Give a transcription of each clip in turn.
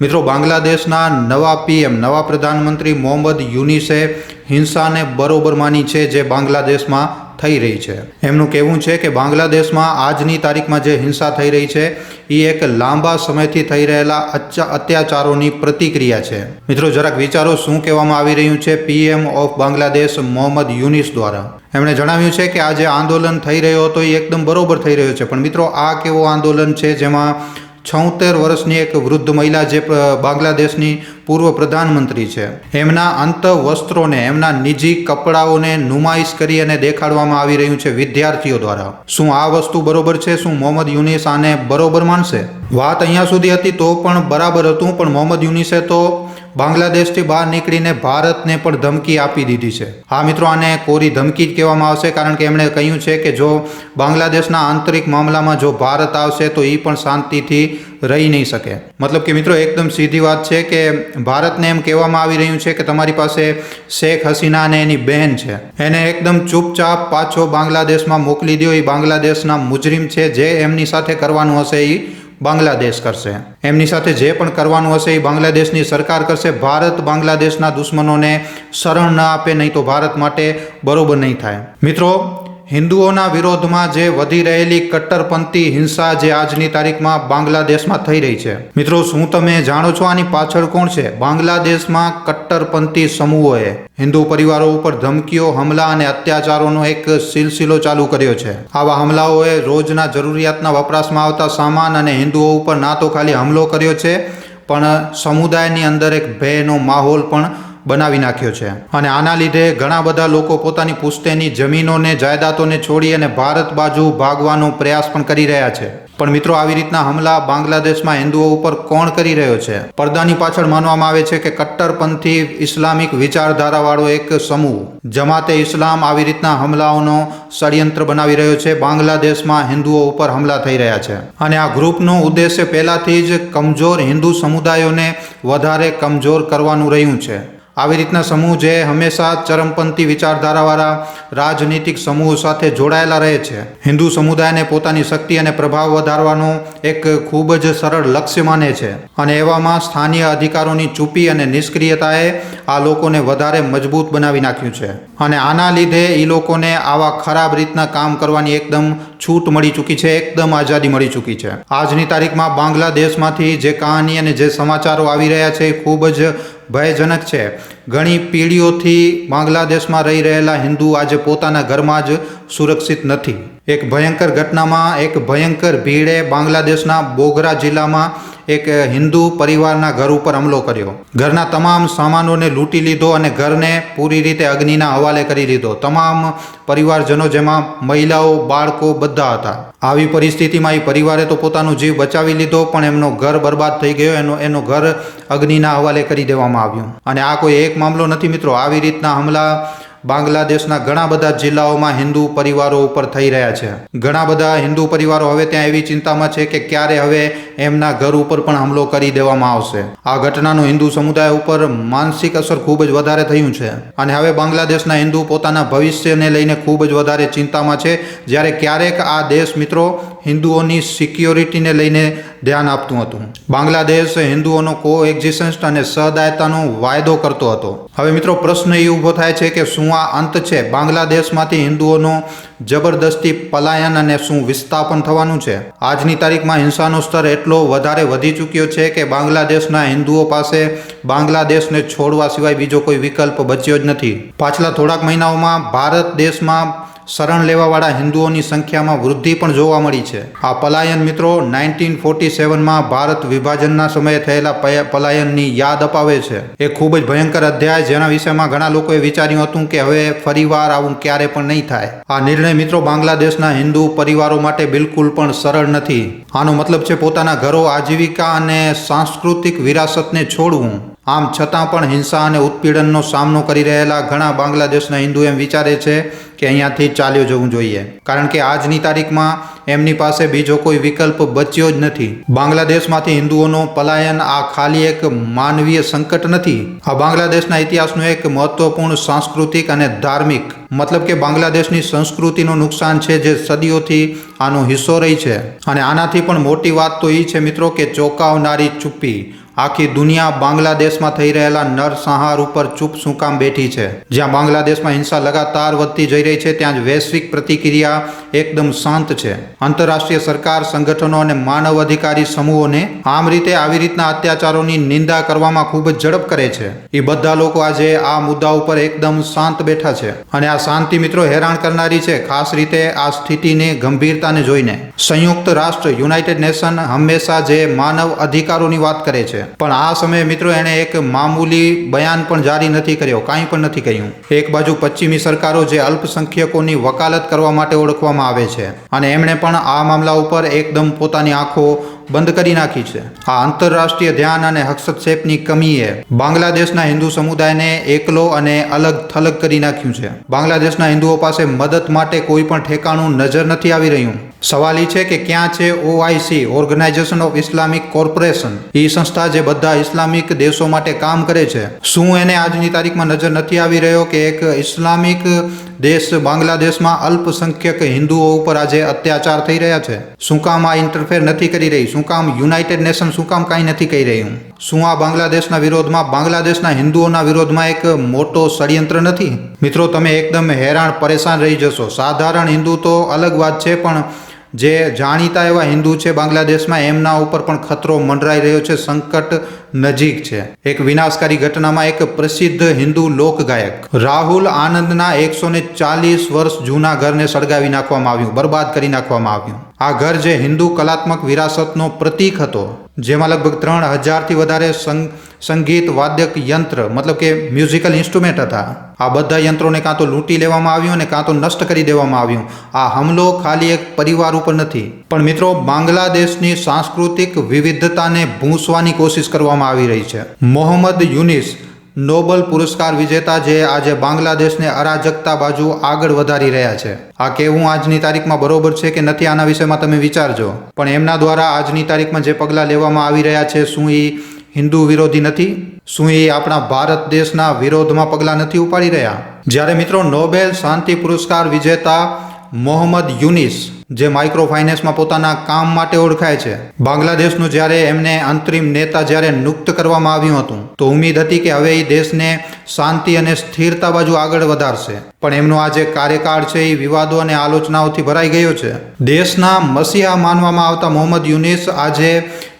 મિત્રો, બાંગ્લાદેશના નવા પીએમ, નવા પ્રધાનમંત્રી મોહમ્મદ યુનિસે હિંસાને બરોબર માની છે જે બાંગ્લાદેશમાં થઈ રહી છે. એમનું કહેવું છે કે બાંગ્લાદેશમાં આજની તારીખમાં જે હિંસા થઈ રહી છે એ એક લાંબા સમયથી થઈ રહેલા અત્યાચારોની પ્રતિક્રિયા છે. મિત્રો, જરાક વિચારો શું કહેવામાં આવી રહ્યું છે પીએમ ઓફ બાંગ્લાદેશ મોહમ્મદ યુનિસ દ્વારા? એમણે જણાવ્યું છે કે આ જે આંદોલન થઈ રહ્યો હતો એ એકદમ બરોબર થઈ રહ્યો છે. પણ મિત્રો, આ કેવો આંદોલન છે જેમાં છોતેર વર્ષની એક વૃદ્ધ મહિલા જે બાંગ્લાદેશની પૂર્વ પ્રધાનમંત્રી છે. એમના અંત વસ્ત્રોને એમના નિજી કપડાઓને નુમાઈશ કરી અને દેખાડવામાં આવી રહ્યું છે વિદ્યાર્થીઓ દ્વારા. શું આ વસ્તુ બરોબર છે? શું મોહમ્મદ યુનિસ આને બરોબર માનશે? વાત અહીંયા સુધી હતી તો પણ બરાબર હતું, પણ મોહમ્મદ યુનિસે તો બાંગ્લાદેશથી બહાર નીકળીને ભારતને પણ ધમકી આપી દીધી છે. હા મિત્રો, આને કોરી ધમકી જ કહેવામાં આવશે કારણ કે એમણે કહ્યું છે કે જો બાંગ્લાદેશના આંતરિક મામલામાં જો ભારત આવશે તો એ પણ શાંતિથી રહી નહીં શકે. મતલબ કે મિત્રો, એકદમ સીધી વાત છે કે ભારતને એમ કહેવામાં આવી રહ્યું છે કે તમારી પાસે શેખ હસીના અને એની બહેન છે. એને એકદમ ચૂપચાપ પાછો બાંગ્લાદેશમાં મોકલી દો એ બાંગ્લાદેશના મુજરીમ છે. જે એમની સાથે કરવાનું હશે એ બાંગ્લાદેશ કરશે. એમની સાથે જે પણ કરવાનું હશે એ બાંગ્લાદેશની સરકાર કરશે. ભારત બાંગ્લાદેશના દુશ્મનોને શરણ ન આપે, નહીં તો ભારત માટે બરોબર નહીં થાય. મિત્રો હિન્દુઓના વિરોધમાં જે વધી રહેલી કટ્ટરપંથી હિંસા જે આજની તારીખમાં બાંગ્લાદેશમાં થઈ રહી છે. મિત્રો, શું તમે જાણો છો આની પાછળ કોણ છે? બાંગ્લાદેશમાં કટ્ટરપંથી સમૂહોએ હિન્દુ પરિવારો ઉપર ધમકીઓ, હમલા અને અત્યાચારોનો એક સિલસિલો ચાલુ કર્યો છે. આવા હમલાઓએ રોજના જરૂરિયાતના વપરાશમાં આવતા સામાન અને હિન્દુઓ ઉપર ના તો ખાલી હુમલો કર્યો છે, પણ સમુદાયની અંદર એક ભયનો માહોલ પણ બનાવી નાખ્યો છે. અને આના લીધે ઘણા બધા લોકો પોતાની પુસ્તેની જમીનોને, જાયદાદોને છોડી અને ભારત બાજુ ભાગવાનો પ્રયાસ પણ કરી રહ્યા છે. પણ મિત્રો, આવી રીતના હમલા બાંગ્લાદેશમાં હિન્દુઓ ઉપર કોણ કરી રહ્યો છે? પડદાની પાછળ માનવામાં આવે છે કે કટ્ટરપંથી ઇસ્લામિક વિચારધારાવાળો એક સમૂહ, જમાતે ઇસ્લામ આવી રીતના હમલાઓનો ષડયંત્ર બનાવી રહ્યો છે. બાંગ્લાદેશમાં હિન્દુઓ ઉપર હમલા થઈ રહ્યા છે. અને આ ગ્રુપનો ઉદ્દેશ્ય પહેલાથી જ કમજોર હિન્દુ સમુદાયોને વધારે કમજોર કરવાનું રહ્યું છે. આવી રીતના સમૂહ જે હંમેશા ચરમપંથી વિચારધારાવાળા રાજનીતિક સમૂહ સાથે જોડાયેલા રહે છે. હિન્દુ સમુદાયને પોતાની શક્તિ અને પ્રભાવ વધારવાનો એક ખૂબ જ સરળ લક્ષ્ય માને છે અને એવામાં સ્થાનીય અધિકારોની ચૂપી અને નિષ્ક્રિયતાએ આ લોકોને વધારે મજબૂત બનાવી નાખ્યું છે. અને આના લીધે એ લોકોને આવા ખરાબ રીતના કામ કરવાની એકદમ છૂટ મળી ચૂકી છે, એકદમ આઝાદી મળી ચૂકી છે. આજની તારીખમાં બાંગ્લાદેશમાંથી જે કહાની અને જે સમાચારો આવી રહ્યા છે એ ખૂબ જ ભયજનક છે. ઘણી પેઢીઓથી બાંગ્લાદેશમાં રહી રહેલા હિન્દુ આજે પોતાના ઘરમાં જ સુરક્ષિત નથી. એક ભયંકર ઘટનામાં એક ભયંકર ભીડે બાંગ્લાદેશના બોગરા જિલ્લામાં એક હિન્દુ પરિવારના ઘર ઉપર હુમલો કર્યો. ઘરના તમામ સામાનોને લૂંટી લીધો અને ઘરને પૂરી રીતે અગ્નિના હવાલે કરી લીધો તમામ પરિવારજનો જેમાં મહિલાઓ, બાળકો બધા હતા. આવી પરિસ્થિતિમાં એ પરિવારે તો પોતાનો જીવ બચાવી લીધો, પણ એમનો ઘર બરબાદ થઈ ગયો, એનો એનો ઘર અગ્નિના હવાલે કરી દેવામાં આવ્યું. અને આ કોઈ એક મામલો નથી મિત્રો. આવી રીતના હમલા બાંગ્લાદેશના ઘણા બધા જિલ્લાઓમાં હિન્દુ પરિવારો ઉપર થઈ રહ્યા છે. ઘણા બધા હિન્દુ પરિવારો હવે ત્યાં એવી ચિંતામાં છે કે ક્યારે હવે એમના ઘર ઉપર પણ હુમલો કરી દેવામાં આવશે. આ ઘટનાનું હિન્દુ સમુદાય ઉપર માનસિક અસર ખૂબ જ વધારે થયું છે અને હવે બાંગ્લાદેશના હિન્દુ પોતાના ભવિષ્યને લઈને ખૂબ જ વધારે ચિંતામાં છે. જ્યારે ક્યારેક આ દેશ મિત્રો હિન્દુઓની સિક્યોરિટીને લઈને ધ્યાન આપતું હતું. બાંગ્લાદેશ હિન્દુઓનો કો એક્ઝિસ્ટન્સ અને સહદાયતાનો વાયદો કરતો હતો. હવે મિત્રો પ્રશ્ન એ ઊભો થાય છે કે શું આ અંત છે? બાંગ્લાદેશમાંથી હિન્દુઓનો જબરદસ્તી પલાયન અને શું વિસ્થાપન થવાનું છે? આજની તારીખમાં હિંસાનો સ્તર એટલો વધારે વધી ચૂક્યો છે કે બાંગ્લાદેશના હિન્દુઓ પાસે બાંગ્લાદેશને છોડવા સિવાય બીજો કોઈ વિકલ્પ બચ્યો જ નથી. પાછલા થોડાક મહિનાઓમાં ભારત દેશમાં શરણ લેવાવાળા હિન્દુઓની સંખ્યામાં વૃદ્ધિ પણ જોવા મળી છે. આ પલાયન મિત્રો નાઇન્ટીન ફોર્ટી સેવનમાં ભારત વિભાજનના સમયે થયેલા પલાયનની યાદ અપાવે છે. એ ખૂબ જ ભયંકર અધ્યાય જેના વિષયમાં ઘણા લોકોએ વિચાર્યું હતું કે હવે ફરીવાર આવું ક્યારે પણ નહીં થાય. આ નિર્ણય મિત્રો બાંગ્લાદેશના હિન્દુ પરિવારો માટે બિલકુલ પણ સરળ નથી. આનો મતલબ છે પોતાના ઘરો આજીવિકા અને સાંસ્કૃતિક વિરાસતને છોડવું. આમ છતાં પણ હિંસા અને ઉત્પીડનનો સામનો કરી રહેલા ઘણા બાંગ્લાદેશના હિન્દુ એમ વિચારે છે કે અહીંયાથી ચાલ્યો જવું જોઈએ. કારણ કે આજની તારીખમાં એમની પાસે બીજો કોઈ વિકલ્પ બચ્યો જ નથી. બાંગ્લાદેશમાંથી હિન્દુઓનો પલાયન આ ખાલી એક માનવીય સંકટ નથી. આ બાંગ્લાદેશના ઇતિહાસનો એક મહત્વપૂર્ણ સાંસ્કૃતિક અને ધાર્મિક, મતલબ કે બાંગ્લાદેશની સંસ્કૃતિનું નુકસાન છે જે સદીઓથી આનો હિસ્સો રહી છે. અને આનાથી પણ મોટી વાત તો એ છે મિત્રો કે ચોંકાવનારી ચૂપ્પી આખી દુનિયા બાંગ્લાદેશમાં થઈ રહેલા નરસંહાર ઉપર ચૂપ સુકામ બેઠી છે. જ્યાં બાંગ્લાદેશમાં હિંસા લગાતાર વધતી જઈ રહી છે, ત્યાં જ વૈશ્વિક પ્રતિક્રિયા એકદમ શાંત છે. આંતરરાષ્ટ્રીય સરકાર, સંગઠનો અને માનવ અધિકારી સમૂહોને આમ રીતે આવી રીતના અત્યાચારોની નિંદા કરવામાં ખૂબ જ ઝડપ કરે છે. એ બધા લોકો આજે આ મુદ્દા ઉપર એકદમ શાંત બેઠા છે અને આ શાંતિ મિત્રો હેરાન કરનારી છે, ખાસ રીતે આ સ્થિતિને ગંભીરતાને જોઈને. સંયુક્ત રાષ્ટ્ર, યુનાઇટેડ નેશન હંમેશા જે માનવ અધિકારોની વાત કરે છે પણ આ સમયે મિત્રો એણે એક મામૂલી બયાન પણ જારી નથી કર્યો, કાંઈ પણ નથી કહ્યું એક બાજુ પશ્ચિમી સરકારો જે અલ્પસંખ્યકોની વકાલત કરવા માટે ઓળખવામાં આવે છે અને એમણે પણ આ મામલા ઉપર એકદમ પોતાની આંખો બંધ કરી નાખી છે. આ આંતરરાષ્ટ્રીય ધ્યાન અને હસ્તક્ષેપની કમીએ બાંગ્લાદેશના હિન્દુ સમુદાયને એકલો અને અલગ થલગ કરી નાખ્યું છે. બાંગ્લાદેશના હિન્દુઓ પાસે મદદ માટે કોઈ પણ ઠેકાણું નજર નથી આવી રહ્યું. સવાલ એ છે કે ક્યાં છે OIC organisation of Islamic corporation એ સંસ્થા જે બધા ઇસ્લામિક દેશો માટે કામ કરે છે. શું એને આજની તારીખમાં નજર નથી આવી રહ્યો કે એક ઇસ્લામિક દેશ બાંગ્લાદેશમાં અલ્પસંખ્યક હિન્દુઓ ઉપર આજે અત્યાચાર થઈ રહ્યા છે? શું કામ આ ઇન્ટરફેર નથી કરી રહી? શું કામ યુનાઇટેડ નેશન શું કામ કાંઈ નથી કહી રહ્યું? શું આ બાંગ્લાદેશના વિરોધમાં બાંગ્લાદેશના હિન્દુઓના વિરોધમાં એક મોટો ષડયંત્ર નથી? મિત્રો, તમે એકદમ હેરાન, પરેશાન રહી જશો. સાધારણ હિન્દુ તો અલગ વાત છે, પણ જે જાણીતા એવા હિન્દુ છે બાંગ્લાદેશમાં, એમના ઉપર પણ ખતરો મંડરાઈ રહ્યો છે, સંકટ નજીક છે. એક વિનાશકારી ઘટનામાં એક પ્રસિદ્ધ હિન્દુ લોકગાયક, રાહુલ આનંદના એકસો ને ચાલીસ વર્ષ જૂના ઘરને સળગાવી નાખવામાં આવ્યું, બરબાદ કરી નાખવામાં આવ્યું. આ ઘર જે હિન્દુ કલાત્મક વિરાસતનો પ્રતીક હતો. જેમાં લગભગ ત્રણ હજારથી વધારે સંગ, સંગીત વાદ્યક યંત્ર, મતલબ કે મ્યુઝિકલ ઇન્સ્ટ્રુમેન્ટ હતા. આ બધા યંત્રોને કાં તો લૂંટી લેવામાં આવ્યું અને કાં તો નષ્ટ કરી દેવામાં આવ્યું. આ હમલો ખાલી એક પરિવાર ઉપર નથી. પણ મિત્રો, બાંગ્લાદેશની સાંસ્કૃતિક વિવિધતાને ભૂંસવાની કોશિશ કરવામાં આવી રહી છે. મોહમ્મદ યુનિસ નોબલ પુરસ્કાર વિજેતા જે આજે બાંગ્લાદેશને અરાજકતા બાજુ આગળ વધારી રહ્યા છે. આ કેવું આજની તારીખમાં બરોબર છે કે નથી આના વિષયમાં તમે વિચારજો. પણ એમના દ્વારા આજની તારીખમાં જે પગલાં લેવામાં આવી રહ્યા છે, શું એ હિન્દુ વિરોધી નથી? શું એ આપણા ભારત દેશના વિરોધમાં પગલાં નથી ઉપાડી રહ્યા? જ્યારે મિત્રો નોબેલ શાંતિ પુરસ્કાર વિજેતા મોહમ્મદ યુનિસ જે માઇક્રો ફાઇનાન્સમાં પોતાના કામ માટે ઓળખાય છે. બાંગ્લાદેશનું જ્યારે એમને અંતરિમ નેતા જ્યારે નિયુક્ત કરવામાં આવ્યું હતું, તો ઉમ્મીદ હતી કે હવે એ દેશને શાંતિ અને સ્થિરતા બાજુ આગળ વધારશે. પણ એમનો આ જે કાર્યકાળ છે, એ વિવાદો અને આલોચનાઓથી ભરાઈ ગયો છે. દેશના મસીહા માનવામાં આવતા મોહમ્મદ યુનિસ આજે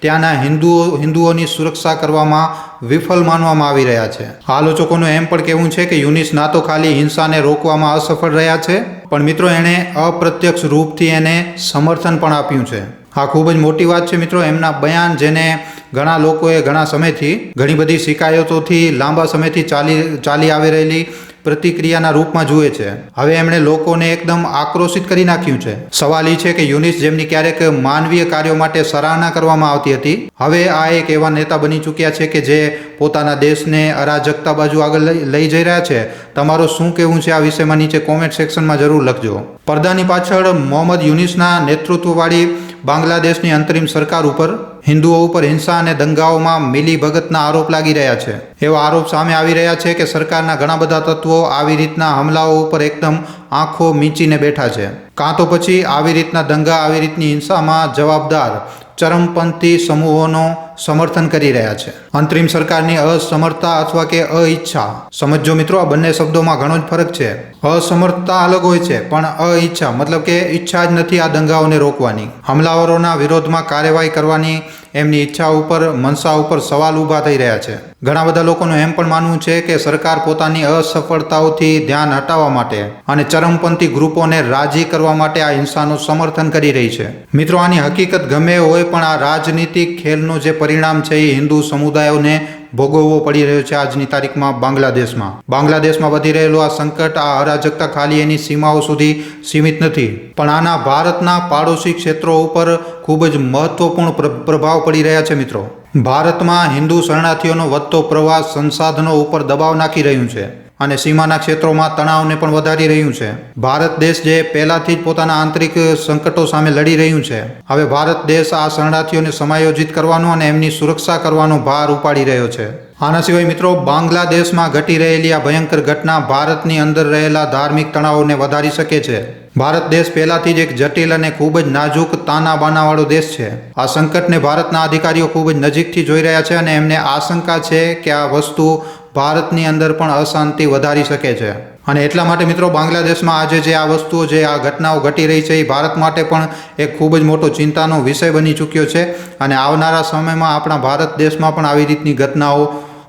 ત્યાંના હિન્દુઓ, હિન્દુઓની સુરક્ષા કરવામાં વિફલ માનવામાં આવી રહ્યા છે. આલોચકોનું એમ પણ કહેવું છે કે યુનિસ ના તો ખાલી હિંસાને રોકવામાં અસફળ રહ્યા છે, પણ મિત્રો, એણે અપ્રત્યક્ષ રૂપથી એને સમર્થન પણ આપ્યું છે. આ ખૂબ જ મોટી વાત છે મિત્રો. એમના બયાન જેને ઘણા લોકોએ ઘણા સમયથી ઘણી બધી શિકાયતોથી લાંબા સમયથી ચાલી ચાલી આવી રહેલી પ્રતિક્રિયાના રૂપમાં જુએ છે. હવે એમણે લોકોને એકદમ આક્રોશિત કરી નાખ્યું છે. સવાલ એ છે કે યુનિસ જેમની ક્યારેક માનવીય કાર્યો માટે સરાહના કરવામાં આવતી હતી, હવે આ એક એવા નેતા બની ચૂક્યા છે કે જે પોતાના દેશને અરાજકતા બાજુ આગળ લઈ જઈ રહ્યા છે. તમારું શું કહેવું છે આ વિષયમાં નીચે કોમેન્ટ સેક્શનમાં જરૂર લખજો. પડદાની પાછળ મોહમ્મદ યુનિસના નેતૃત્વવાળી બાંગ્લાદેશની અંતરિમ સરકાર ઉપર હિન્દુઓ ઉપર હિંસા અને દંગાઓમાં મિલી ભગતના આરોપ લાગી રહ્યા છે. એવા આરોપ સામે આવી રહ્યા છે કે સરકારના ઘણા બધા તત્વો આવી રીતના હમલાઓ ઉપર એકદમ આંખો મીંચીને બેઠા છે. કાં તો પછી આવી રીતના દંગા, આવી રીતની હિંસામાં જવાબદાર ચરમપંથી સમૂહોનો સમર્થન કરી રહ્યા છે. અંતરિમ સરકારની અસમર્થતા અથવા કે અઈચ્છા. સમજો મિત્રો, આ બંને શબ્દોમાં ઘણો જ ફરક છે. અસમર્થતા અલગ હોય છે, પણ અઈચ્છા, મતલબ કે ઈચ્છા જ નથી આ દંગાઓને રોકવાની. હમલાવરોના વિરોધમાં કાર્યવાહી કરવાની એમની ઈચ્છા ઉપર, મનસા ઉપર સવાલ ઊભા થઈ રહ્યા છે. ઘણા બધા લોકોનું એમ પણ માનવું છે કે સરકાર પોતાની અસફળતાઓથી ધ્યાન હટાવવા માટે અને ચરમપંથી ગ્રુપોને રાજી કરવા માટે આ હિંસાનું સમર્થન કરી રહી છે. મિત્રો, આની હકીકત ગમે હોય પણ આ રાજનીતિક ખેલનું જે પરિણામ છે એ હિન્દુ સમુદાયોને ભોગવવો પડી રહ્યો છે આજની તારીખમાં બાંગ્લાદેશમાં. બાંગ્લાદેશમાં વધી રહેલું આ સંકટ, આ અરાજકતા ખાલી એની સીમાઓ સુધી સીમિત નથી. પણ આના ભારતના પાડોશી ક્ષેત્રો ઉપર ખૂબ જ મહત્વપૂર્ણ પ્રભાવ પડી રહ્યા છે મિત્રો. ભારતમાં હિન્દુ શરણાર્થીઓનો વધતો પ્રવાહ સંસાધનો ઉપર દબાવ નાખી રહ્યું છે. અને સીમાના ક્ષેત્રોમાં તણાવને પણ વધારી રહ્યું છે. ભારત દેશ જે પહેલાથી જ પોતાના આંતરિક સંકટો સામે લડી રહ્યું છે. હવે ભારત દેશ આ શરણાર્થીઓને સમાયોજિત કરવાનો અને એમની સુરક્ષા કરવાનો ભાર ઉપાડી રહ્યો છે. આના સિવાય મિત્રો, બાંગ્લાદેશમાં ઘટી રહેલી આ ભયંકર ઘટના ભારતની અંદર રહેલા ધાર્મિક તણાવોને વધારી શકે છે. ભારત દેશ પહેલાથી જ એક જટિલ અને ખૂબ જ નાજુક તાના બાનાવાળો દેશ છે. આ સંકટને ભારતના અધિકારીઓ ખૂબ જ નજીકથી જોઈ રહ્યા છે અને એમને આશંકા છે કે આ વસ્તુ ભારતની અંદર પણ અશાંતિ વધારી શકે છે. અને એટલા માટે મિત્રો બાંગ્લાદેશમાં આજે જે આ વસ્તુઓ, જે આ ઘટનાઓ ઘટી રહી છે, એ ભારત માટે પણ એક ખૂબ જ મોટો ચિંતાનો વિષય બની ચૂક્યો છે. અને આવનારા સમયમાં આપણા ભારત દેશમાં પણ આવી રીતની ઘટનાઓ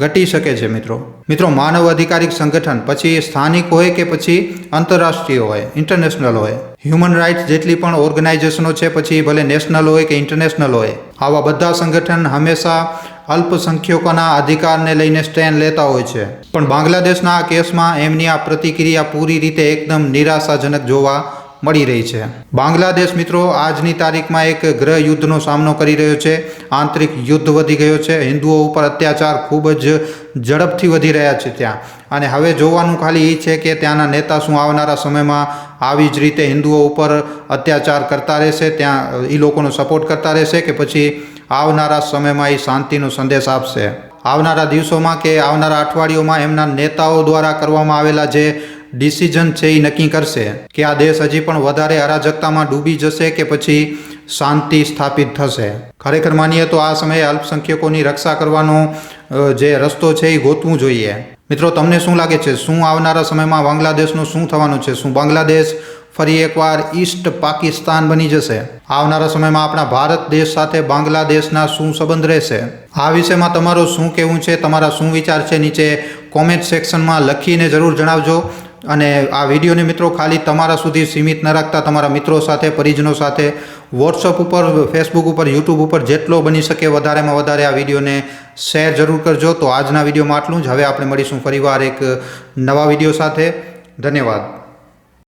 ઘટી શકે છે મિત્રો. મિત્રો, માનવ અધિકારિક સંગઠન, પછી સ્થાનિક હોય કે પછી આંતરરાષ્ટ્રીય હોય ઇન્ટરનેશનલ હોય? હ્યુમન રાઇટ્સ જેટલી પણ ઓર્ગેનાઇઝેશનો છે, પછી ભલે નેશનલ હોય કે ઇન્ટરનેશનલ હોય, આવા બધા સંગઠન હંમેશા અલ્પસંખ્યકોના અધિકારને લઈને સ્ટેન્ડ લેતા હોય છે. પણ બાંગ્લાદેશના આ કેસમાં એમની આ પ્રતિક્રિયા પૂરી રીતે એકદમ નિરાશાજનક જોવા મળી રહી છે. બાંગ્લાદેશ મિત્રો, આજની તારીખમાં એક ગ્રહ યુદ્ધનો સામનો કરી રહ્યો છે. આંતરિક યુદ્ધ વધી ગયો છે. હિન્દુઓ ઉપર અત્યાચાર ખૂબ જ ઝડપથી વધી રહ્યા છે ત્યાં. અને હવે જોવાનું ખાલી એ છે કે ત્યાંના નેતા શું આવનારા સમયમાં આવી જ રીતે હિન્દુઓ ઉપર અત્યાચાર કરતા રહેશે, ત્યાં એ લોકોનો સપોર્ટ કરતા રહેશે કે પછી આવનારા સમયમાં એ શાંતિનો સંદેશ આપશે. આવનારા દિવસોમાં કે આવનારા અઠવાડિયોમાં એમના નેતાઓ દ્વારા કરવામાં આવેલા જે ડિસિઝન છે એ નક્કી કરશે કે આ દેશ હજી પણ વધારે અરાજકતામાં ડૂબી જશે કે પછી શાંતિ સ્થાપિત થશે. ખરેખર માનીએ તો આ સમયે અલ્પસંખ્યકોની રક્ષા કરવાનો જે રસ્તો છે એ ગોતવું જોઈએ. મિત્રો, તમને શું લાગે છે? શું આવનારા સમયમાં બાંગ્લાદેશનું શું થવાનું છે? શું બાંગ્લાદેશ ફરી એકવાર ઈસ્ટ પાકિસ્તાન બની જશે. આવનારા સમયમાં આપણા ભારત દેશ સાથે બાંગ્લાદેશના શું સંબંધ રહેશે? આ વિષયમાં તમારું શું કહેવું છે? તમારા શું વિચાર છે? નીચે કોમેન્ટ સેક્શનમાં લખીને જરૂર જણાવજો. અને આ વિડીયોને મિત્રો ખાલી તમારા સુધી સીમિત ન રાખતા તમારા મિત્રો સાથે, પરિજનો સાથે વોટ્સઅપ ઉપર ફેસબુક ઉપર યુટ્યુબ ઉપર જેટલો બની શકે વધારેમાં વધારે આ વિડીયોને શેર જરૂર કરજો. તો આજના વિડીયોમાં આટલું જ. હવે આપણે મળીશું ફરીવાર એક નવા વીડિયો સાથે. ધન્યવાદ.